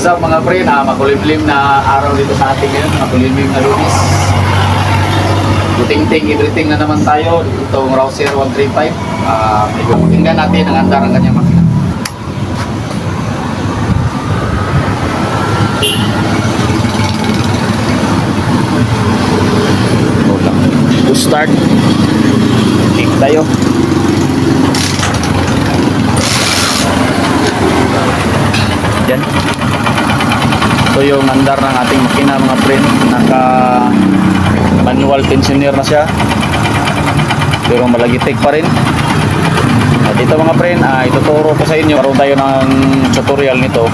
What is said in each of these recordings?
What's up mga pre, na makulimlim na araw dito sa ating ngayon, makulimlim na lunis. Buting-ting, everything na naman tayo, itong Rouser 135. Uh, tingnan natin ang andar ng kanyang makina. To start, kick tayo. Yan. Ito yung andar ng ating makina mga friend. Naka manual tensioner na siya. Pero malagitik pa rin. At ito mga friend, ah, ituturo ko sa inyo. Karoon tayo ng tutorial nito.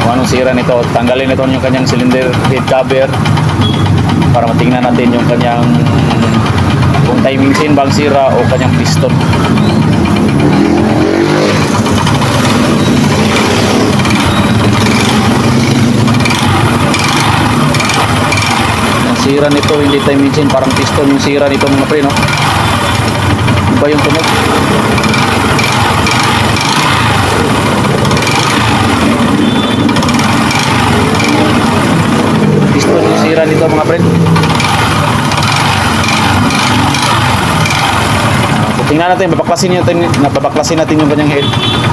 Kung anong sira nito. Tanggalin ito yung kanyang cylinder head cover para matingnan natin yung kanyang kung timing chain bang sira o kanyang piston. Sira nito hindi timing chain parang piston yung sira nito mga pre no. Iba yung tunog. Piston yung sira nito mga pre. So, tingnan natin, babaklasin natin, nababaklasin natin yung kanyang head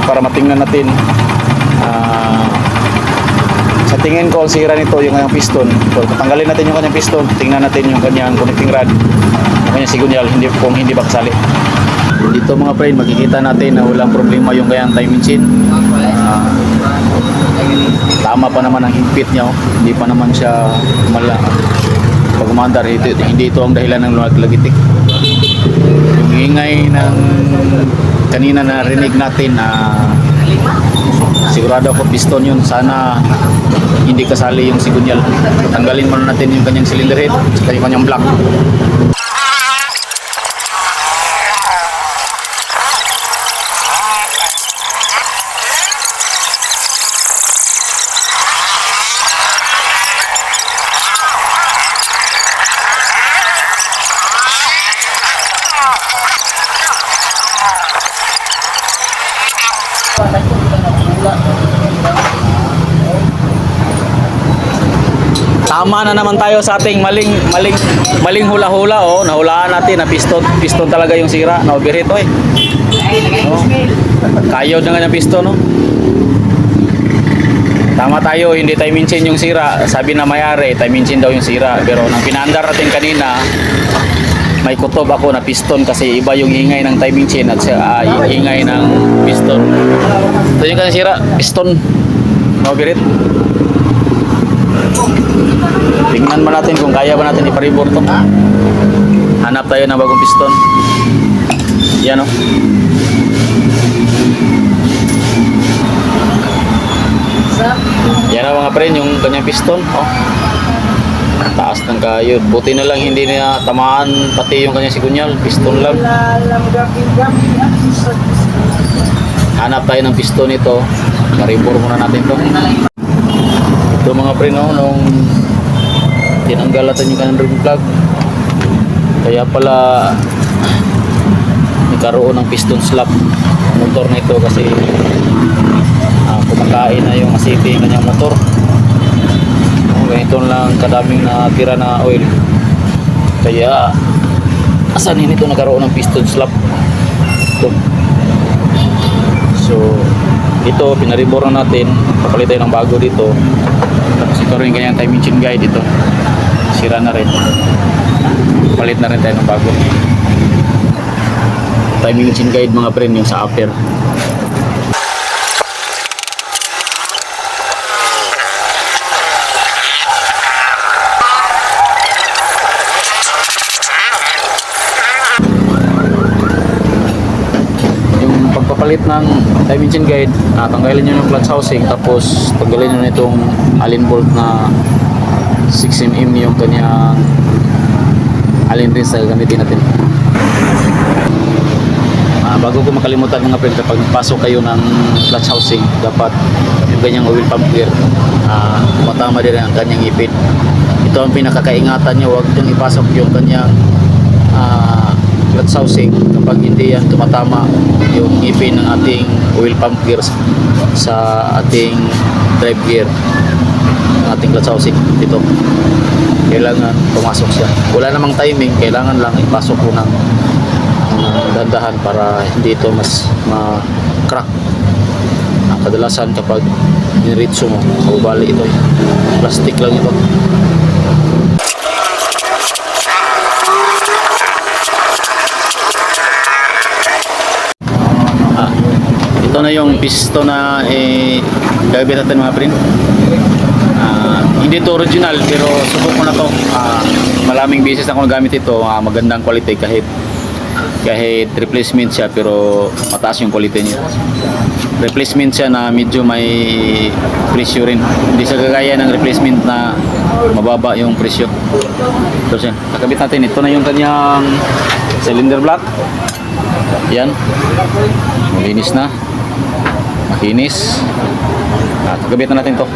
para matingnan natin ah, sa tingin ko, ang sira nito yung kanyang piston. So, tatanggalin natin yung kanyang piston, tingnan natin yung kanyang connecting rod, yung kanyang sigunyal, hindi, kung hindi ba kasali. Dito mga friend, makikita natin na walang problema yung kanyang timing chain. Ah, tama pa naman ang higpit niya, oh. hindi pa naman siya mala. Pag umandar, hindi, hindi ito ang dahilan ng lagitik. Yung ingay ng kanina na rinig natin na sigurado ako piston yun. Sana hindi kasali yung sigunyal tanggalin muna natin yung kanyang cylinder head at yung kanyang block Tama na naman tayo sa ating maling maling maling hula-hula oh. Nahulaan natin na piston piston talaga yung sira. Na overheat oh, eh. No? Kayod na ng piston no. Tama tayo, hindi timing chain yung sira. Sabi na may-ari, timing chain daw yung sira. Pero nang pinaandar natin kanina, may kutob ako na piston kasi iba yung ingay ng timing chain at ah, ingay ng piston. Ito yung kanyang sira, piston. No. Tingnan mo natin kung kaya ba natin iparibor to. Hanap tayo ng bagong piston. Yan o. Yan o mga friend, yung kanyang piston. Oh. Taas ng kayod. Buti na lang hindi na tamaan pati yung kanyang sigunyal. Piston lang. Hanap tayo ng piston ito. Maribor muna natin to. Ito mga pre no, nung tinanggal natin yung kanyang ring plug. Kaya pala nagkaroon ng piston slap motor na ito kasi ah, kumakain na yung asiti yung kanyang motor. Oh, ganito lang kadaming natira na oil. Kaya asan ito nagkaroon ng piston slap? Ito. So, ito, pinaribor na natin. Papalit tayo ng bago dito. Ito rin kanyang timing chain guide dito. Sira na rin. Palit na rin tayo ng bago. Timing chain guide mga friend yung sa upper. yung pagpapalit ng chain guide, ah, tanggalin nyo yung clutch housing tapos tanggalin nyo na itong allen bolt na 6mm yung kanyang allen rin sa gamitin natin. Ah, bago ko makalimutan mga friend, kapag pasok kayo ng clutch housing, dapat yung kanyang oil pump gear, ah, matama din ang kanyang ipit. Ito ang pinakakaingatan nyo, huwag nyo ipasok yung kanyang ah, clutch housing kapag hindi yan tumatama yung ipin ng ating oil pump gears sa ating drive gear ng ating clutch housing dito kailangan pumasok siya. Wala namang timing kailangan lang ipasok ko ng ng dandahan para hindi ito mas ma-crack. Ah, kadalasan kapag niritso mo bali ito plastic lang ito ito na yung pisto na eh, gagawin natin mga print. Ah, hindi to original pero subok ko na to. Ah, maraming beses ako nagamit ito. Ah, magandang quality kahit kahit replacement siya pero mataas yung quality niya. Replacement siya na medyo may presyo rin. Hindi sa kagaya ng replacement na mababa yung presyo. So siya, kakabit natin. Ito na yung kanyang cylinder block. Yan. Malinis na. Makinis. At kakabit na natin to.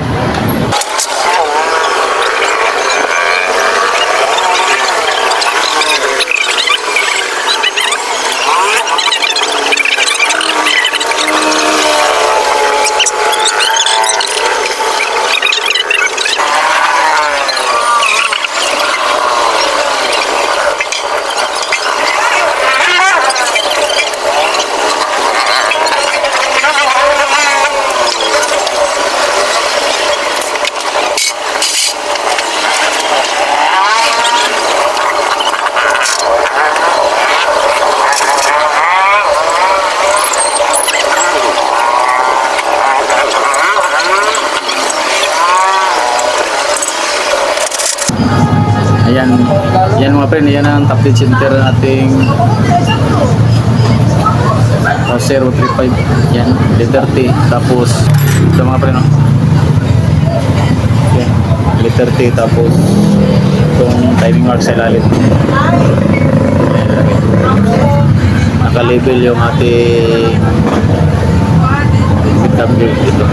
Ayan, yan mga friend, yan ang top center ng ating oh, 035. Yan, letter T. Tapos, ito mga friend, no? Yan, letter T. Tapos, itong timing mark sa lagi. Naka-label yung ating dead dito.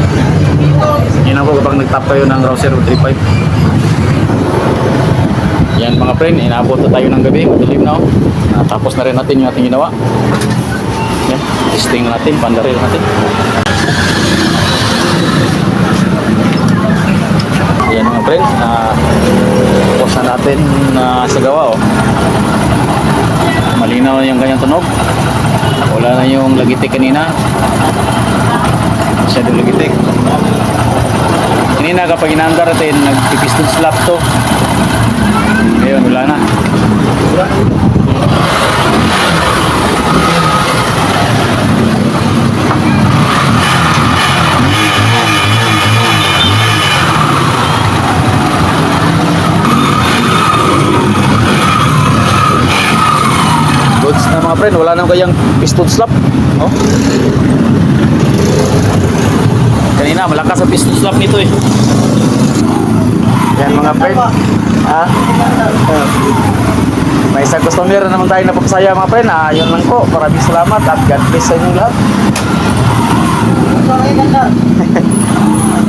Yan ako kapag nag-top kayo ng raw 035. Yan mga friend, inabot na tayo ng gabi, madilim na oh. Ah, tapos na rin natin yung ating ginawa. Yan, testing na natin, pandaril natin. Yan mga friend, ah, tapos na natin na sa gawa oh. Malinaw na yung kanyang tunog. Wala na yung lagitik kanina. Masyadong lagitik. Kanina kapag inaandar natin, nagpipiston slap to. Wala na. Goods na mga friend, wala nang kayang piston slap. Oh. Kanina, malakas ang piston slap nito eh. Yan mga friend. Ha? May isang customer na naman tayo napapasaya mga friend. Ah, yun lang po. Maraming salamat at God bless sa inyong lahat. Sorry,